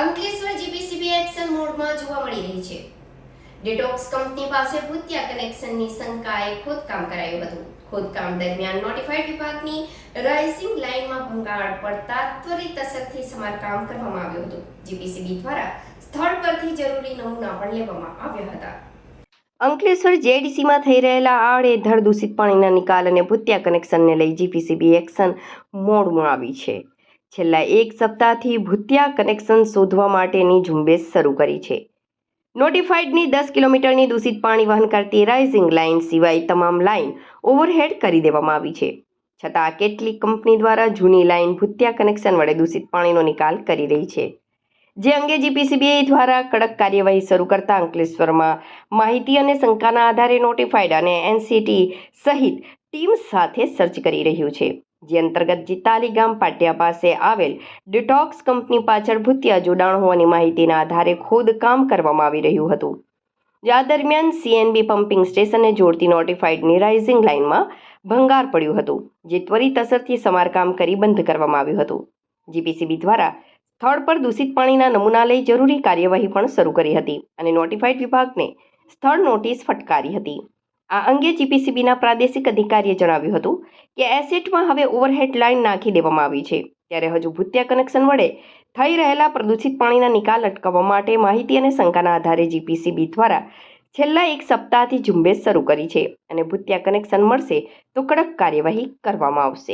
Ankleshwar GPCB action મોડમાં જોવા મળી રહી છે. ડેટોક્સ કંપની પાસે ભૂતિયા કનેક્શનની શંકાએ ખોદકામ કરાયું હતું. ખોદકામ દરમિયાન નોટિફાઈડ વિભાગની રાઇઝિંગ લાઇનમાં ભંગાણ પડતા ત્વરિત અસરથી સમારકામ કરવામાં આવ્યું હતું. જીપીસીબી દ્વારા સ્થળ પરથી જરૂરી નમૂના પણ લેવામાં આવ્યા હતા. અંકલેશ્વર જેડીસીમાં થઈ રહેલા આડેધડ દૂષિત પાણીના નિકાલ અને ભૂતિયા કનેક્શનને લઈ જીપીસીબી એક્શન મોડમાં આવી છે. છેલ્લા એક સપ્તાહથી ભૂતિયા કનેક્શન શોધવા માટેની ઝુંબેશ શરૂ કરી છે. નોટિફાઈડની દસ કિલોમીટરની દૂષિત પાણી વહન કરતી રાઇઝિંગ લાઇન સિવાય તમામ લાઇન ઓવરહેડ કરી દેવામાં આવી છે. છતાં કેટલીક કંપની દ્વારા જૂની લાઇન ભૂતિયા કનેક્શન વડે દૂષિત પાણીનો નિકાલ કરી રહી છે. જે અંગે જીપીસીબીઆઈ દ્વારા કડક કાર્યવાહી શરૂ કરતા અંકલેશ્વરમાં માહિતી અને શંકાના આધારે નોટિફાઈડ અને એનસીટી સહિત ટીમ સાથે સર્ચ કરી રહ્યું છે. જે અંતર્ગત જીતાલી ગામ પાટિયા પાસે આવેલ ડિટોક્સ કંપની પાછળ ભૂતિયા જોડાણ હોવાની માહિતીના આધારે ખોદકામ કરવામાં આવી રહ્યું હતું. જે આ દરમિયાન સીએનબી પમ્પિંગ સ્ટેશનને જોડતી નોટિફાઈડની રાઇઝિંગ લાઇનમાં ભંગાર પડ્યું હતું, જે ત્વરિત અસરથી સમારકામ કરી બંધ કરવામાં આવ્યું હતું. જીપીસીબી દ્વારા સ્થળ પર દૂષિત પાણીના નમૂના લઈ જરૂરી કાર્યવાહી પણ શરૂ કરી હતી અને નોટિફાઈડ વિભાગને સ્થળ નોટિસ ફટકારી હતી. આ અંગે જીપીસીબીના પ્રાદેશિક અધિકારીએ જણાવ્યું હતું કે એસેટમાં હવે ઓવરહેડ લાઇન નાખી દેવામાં આવી છે. ત્યારે હજુ ભૂતિયા કનેક્શન વડે થઈ રહેલા પ્રદૂષિત પાણીના નિકાલ અટકાવવા માટે માહિતી અને શંકાના આધારે જીપીસીબી દ્વારા છેલ્લા એક સપ્તાહથી ઝુંબેશ શરૂ કરી છે અને ભૂતિયા કનેક્શન મળશે તો કડક કાર્યવાહી કરવામાં આવશે.